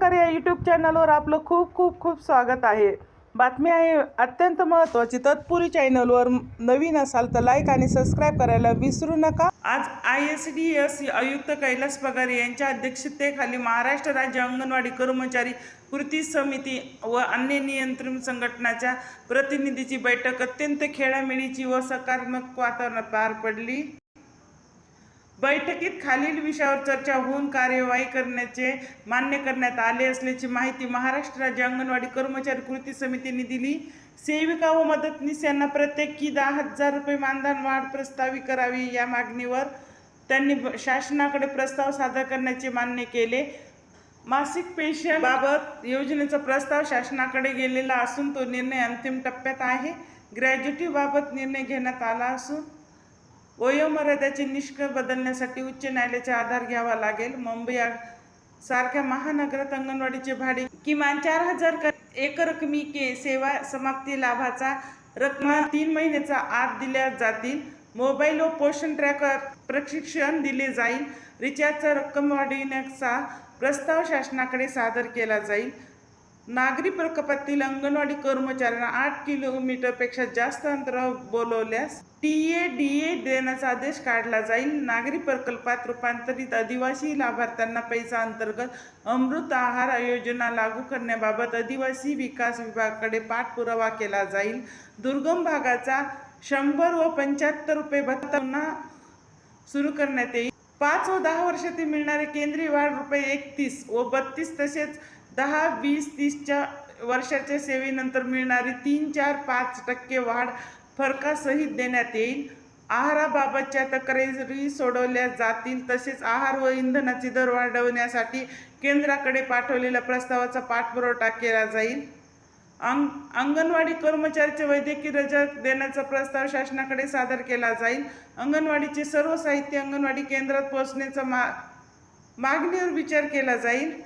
तर या यूट्यूब चॅनलवर आपलं खूप खूप खूप स्वागत आहे. बातमी आहे अत्यंत महत्त्वाची तत्पुरी चॅनलवर नवीन असाल तर लाईक आणि सबस्क्राईब करायला विसरू नका. आज आय एस डी एस आयुक्त कैलास पगार यांच्या अध्यक्षतेखाली महाराष्ट्र राज्य अंगणवाडी कर्मचारी कृती समिती व अन्य नियंत्रण संघटनाच्या प्रतिनिधीची बैठक. अत्यंत खेळामेळीची व सकारात्मक वातावरणात पार पडली. बैठकीत खालील विषयावर चर्चा होऊन कार्यवाही करण्याचे मान्य करण्यात आले असल्याची माहिती महाराष्ट्र राज्य अंगणवाडी कर्मचारी कृती समितीने दिली. सेविका व मदतनीस यांना प्रत्येकी दहा हजार रुपये मानधन वाढ प्रस्तावी करावी या मागणीवर त्यांनी शासनाकडे प्रस्ताव सादर करण्याचे मान्य केले. मासिक पेन्शन बाबत योजनेचा प्रस्ताव शासनाकडे गेलेला असून तो निर्णय अंतिम टप्प्यात आहे. ग्रॅज्युटी बाबत निर्णय घेण्यात आला असून वयोमर्यादाचे निष्कर्ष बदलण्यासाठी उच्च न्यायालयाचा आधार घ्यावा लागेल. मुंबई सारख्या महानगरात अंगणवाडीचे भाडे किमान चार हजार एकरकमी के सेवा समाप्ती लाभाचा रकमा तीन महिन्याचा आत दिल्या जातील. मोबाईल व पोषण ट्रॅकर प्रशिक्षण दिले जाईल. रिचार्जचा रक्कम वाढविण्याचा प्रस्ताव शासनाकडे सादर केला जाईल. नागरी प्रकल्पातील अंगणवाडी कर्मचाऱ्यांना आठ किलोमीटरपेक्षा जास्त अंतरावर बोलवल्यास टी ए डी ए देण्याचा आदेश काढला जाईल. नागरी प्रकल्पात रूपांतरित आदिवासी लाभार्थ्यांना पैसा अंतर्गत अमृत आहार योजना लागू करण्याबाबत आदिवासी विकास विभागाकडे पाठपुरावा केला जाईल. दुर्गम भागाचा शंभर व पंच्याहत्तर रुपये भत्ता पुन्हा सुरू करण्यात येईल. पाच व दहा वर्षातील मिळणारे केंद्रीय वाढ रुपये एकतीस व बत्तीस तसेच दहा वीस तीसच्या वर्षाच्या सेवेनंतर मिळणारी तीन चार पाच टक्के वाढ फरकासहित देण्यात येईल. आहाराबाबतच्या तक्रारी सोडवल्या जातील तसेच आहार व इंधनाचे दर वाढवण्यासाठी केंद्राकडे पाठवलेल्या प्रस्तावाचा पाठपुरवठा केला जाईल. अंग अंगणवाडी कर्मचाऱ्याचे वैद्यकीय रजा देण्याचा प्रस्ताव शासनाकडे सादर केला जाईल. अंगणवाडीचे सर्व साहित्य अंगणवाडी केंद्रात पोहोचण्याचा मा मागणीवर विचार केला जाईल.